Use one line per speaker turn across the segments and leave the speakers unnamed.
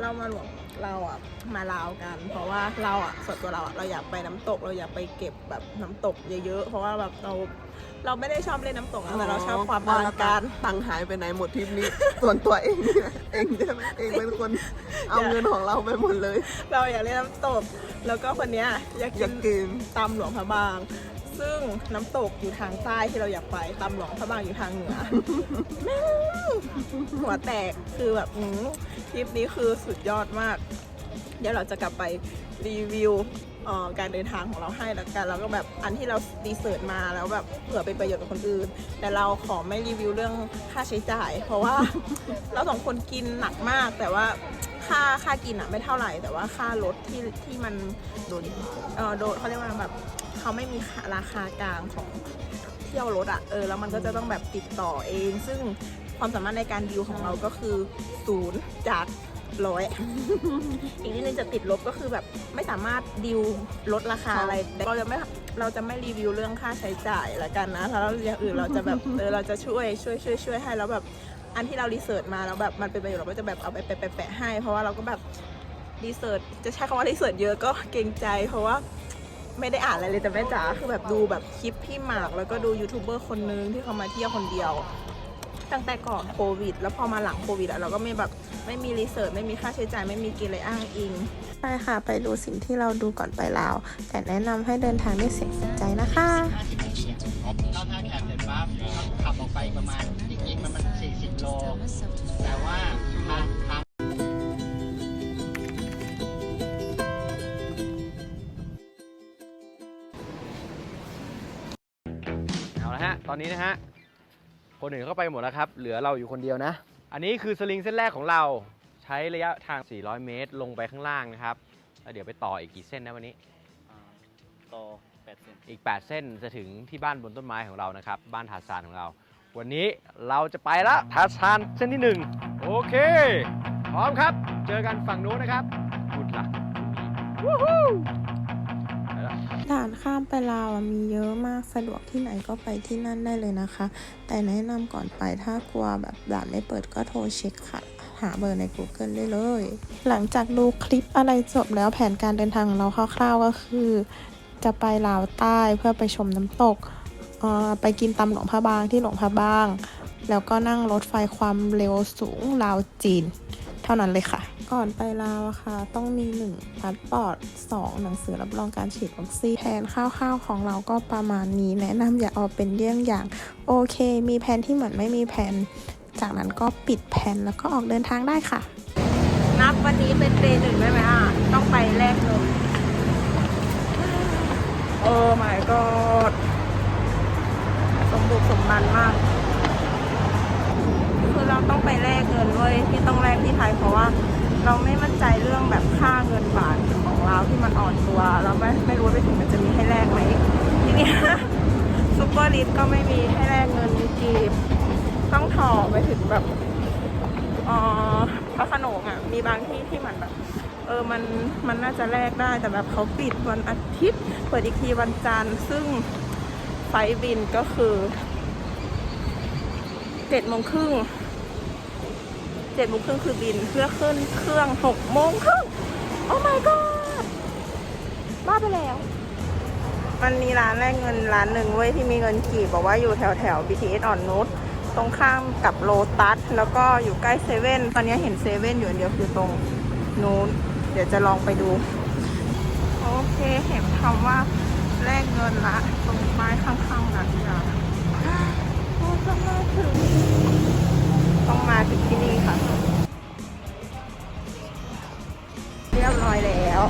เรามาหลวงเราอะมาลาวกัน เพราะว่าเราอะส่วนตัวเราอะเราอยากไปน้ำตก เราอยากไปเก็บแบบน้ำตกเยอะๆเพราะว่าแบบเราเราไม่ได้ชอบเล่นน้ำตกนะแต่เราชอบความอลังการ
ตังค์หายไปไหนหมดทริปนี้ ส่วนตัวเองเนี่ยเองใช่ไหมเองเป็นคนเอาเงินของเราไปหมดเลย
เราอยากเล่นน้ำตก แล้วก็คนเนี้ยอยาก
อ
กิ
ยานกกิน
ตำหลวงพระบาง ซึ่งน้ำตกอยู่ทางใต้ที่เราอยากไปตำหลวงพระบางอยู่ทางเหนือแม่ง หัวแตกคือแบบอื้อทริปนี้คือสุดยอดมาก เดี๋ยวเราจะกลับไปรีวิวการเดินทางของเราให้แล้วกันแล้วก็แบบอันที่เราดีเสิร์ชมาแล้วแบบเผื่อเป็นประโยชน์กับคนอื่น แต่เราขอไม่รีวิวเรื่องค่าใช้จ่าย เพราะว่าเราสองคนกินหนักมาก แต่ว่าค่าค่ากินอะไม่เท่าไหร่ แต่ว่าค่ารถที่ที่มัน
โดน
เออโดนเขาเรียกว่าแบบเขาไม่มีราคากลางของเที่ยวรถอะเออแล้วมันก็จะต้องแบบติดต่อเอง ซึ่ง ความสามารถในการดีลของเราก็คือศูนย์จากร้อยอีกนิดนึงจะติดลบก็คือแบบไม่สามารถดีลลดราคาอะไรได้เราจะไม่เราจะไม่รีวิวเรื่องค่าใช้จ่ายละกันนะแล้วอย่างอื่นเราจะแบบเออเราจะช่วยช่วยช่วยช่วยให้แล้วแบบอันที่เรารีเสิร์ชมาแล้วแบบมันเป็นประโยชน์เราก็จะแบบเอาไปแปะแปะแปะให้ เพราะว่าเราก็แบบรีเสิร์ชจะใช้คำว่ารีเสิร์ชเยอะก็เกรงใจ เพราะว่าไม่ได้อ่านอะไรเลยแต่แม่จ๋าคือแบบดูแบบคลิปพี่หมาก แล้วก็ดูยูทูบเบอร์คนนึงที่เขามาเที่ยวคนเดียว ตั้งแต่ก่อนโควิด แล้วพอมาหลังโควิดอะเราก็ไม่แบบไม่มีรีเสิร์ชไม่มีค่าใช้จ่ายไม่มีกินอะไรอ้างอิง
ไปค่ะ ไปดูสิ่งที่เราดูก่อนไปลาว แต่แนะนำให้เดินทางด้วยเสียงสนใจนะคะ
เข้าท่าแขกเสร็จปั๊บขับออกไปประมาณจริงๆมันมัน40 โล แต่ว่าทางทาง
เอาละฮะ ตอนนี้นะฮะ คนอื่นเข้าไปหมดแล้วครับ เหลือเราอยู่คนเดียวนะ อันนี้คือสลิงเส้นแรกของเราใช้ระยะทาง 400 เมตรลงไปข้างล่างนะครับแล้วเดี๋ยวไปต่ออีกกี่เส้นนะวันนี้
ต่อ8เซน
อีก 8 เส้นจะถึงที่บ้านบนต้นไม้ของเรานะครับ บ้านทาซานของเรา วันนี้เราจะไปละทาซานเส้นที่ 1 โอเค พร้อมครับ เจอกันฝั่งนู้นนะครับกุดละวู้ฮู้ไป ละ
ด่านข้ามไปลาวมีเยอะมากสะดวกที่ไหนก็ไปที่นั่นได้เลยนะคะ แต่แนะนำก่อนไปถ้ากลัวแบบด่านไม่เปิดก็โทรเช็คค่ะ หาเบอร์ใน Google ได้เลย หลังจากดูคลิปอะไรจบแล้วแผนการเดินทางของเราคร่าวๆก็คือ จะไปลาวใต้เพื่อไปชมน้ำตกไปกินตำหลวงพระบางที่หลวงพระบาง แล้วก็นั่งรถไฟความเร็วสูงลาวจีน เท่านั้นเลยค่ะ ก่อนไปลาวอะค่ะ ต้องมี 1พาสปอร์ต2หนังสือรับรองการฉีดวัคซีนแผนคร่าวๆของเราก็ประมาณนี้ แนะนำอย่าเอาเป็นเยี่ยงอย่าง โอเค มีแผนที่เหมือนไม่มีแผน จากนั้นก็ปิดแผนแล้วก็ออกเดินทางได้ค่ะ
นับวันนี้เป็นเดย์หนึ่งได้ไหมอะ ต้องไปแลกเงินโอ้ my god สมบุกสมบันมาก คือเราต้องไปแลกเงินเว้ยที่ต้องแลกที่ไทยเพราะว่า เราไม่มั่นใจเรื่องแบบค่าเงินบาทของเราที่มันอ่อนตัว เราไม่ไม่รู้ไปถึงมันจะมีให้แลกไหมทีนี้ซุปเปอร์ลิฟก็ไม่มีให้แลกเงินกีบต้องถอไปถึงแบบออพระขนงอะ มีบางที่ที่มันแบบ เออมันมันน่าจะแลกได้แต่แบบเขาปิดวันอาทิตย์ เปิดอีกทีวันจันทร์ซึ่งไฟบินก็คือเจ็ดโมงครึ่ง เจ็ดโมงครึ่งคือบินเพื่อขึ้นเครื่องหกโมงครึ่งโอ้ my god บ้าไปแล้ว มันมีร้านแลกเงินร้านหนึ่งเว้ยที่มีเงินกี่บอกว่าอยู่แถวแถว BTS อ่อนนุชตรงข้ามกับโลตัสแล้วก็อยู่ใกล้เซเว่นตอนนี้เห็นเซเว่นอยู่อันเดียวคือตรงนู้น เดี๋ยวจะลองไปดู โอเคเห็นคำว่าแลกเงินละ ตรงป้ายข้างๆนั้นจ้ะโอ้จะมาถึง ต้องมาถึงที่นี่ค่ะ เรียบร้อยแล้ว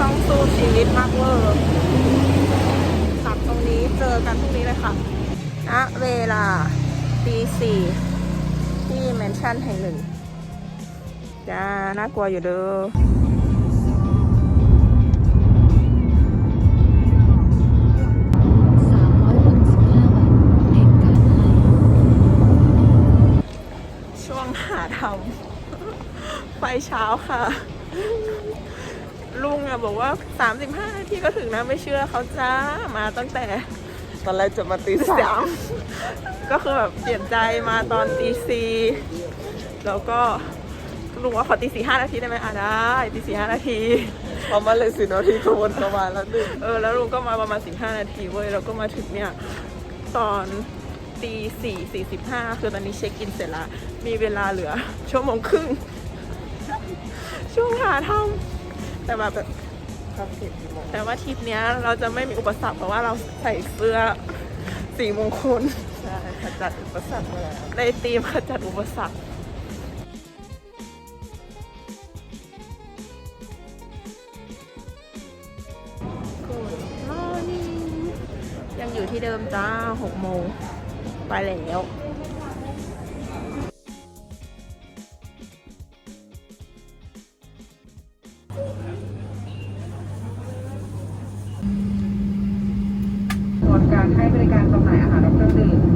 ต้องสู้ชีวิตมากเวอร์กลับตรงนี้เจอกันพรุ่งนี้เลยค่ะณเวลาตีสี่ที่แมนชั่นแห่งหนึ่งจ้าน่ากลัวอยู่เด้อ ช้าค่ะ ลุงอะบอกว่า 35 นาทีก็ถึงนะไม่เชื่อเขาจ้ามาตั้งแต่
ตอนแรกจะมาตีสา
สามมก็คือแบบเปลี่ยนใจมาตอนตีสี่แล้วก็ลุงว่าขอตีสี่ห้านาทีได้ไหมอะได้ตีสี่ห้านาที
พอมาเลยสินาทีขบวนเข้ามาแล้วดึง
เออแล้วลุงก็มาประมาณสิบห้านาทีเว้ยแล้วก็มาถึงเนี่ยตอนตีสี่สี่สิบห้าคือตอนนี้เช็คอินเสร็จละมีเวลาเหลือชั่วโมงครึ่ง ช่วงหาทำแต่แบบ
ครับสิบโมง
แต่ว่าทริปเนี้ยเราจะไม่มีอุปสรรคเพราะว่าเราใส่เสื้อสีมงคล
ใช่ขจัดอุปสรรคมาแล้ว
ในทีมขจัดอุปสรรคยังอยู่ที่เดิมจ้าหกโมงไปแล้ว
ให้บริการจำหน่ายอาหารและเครื่องดื่ม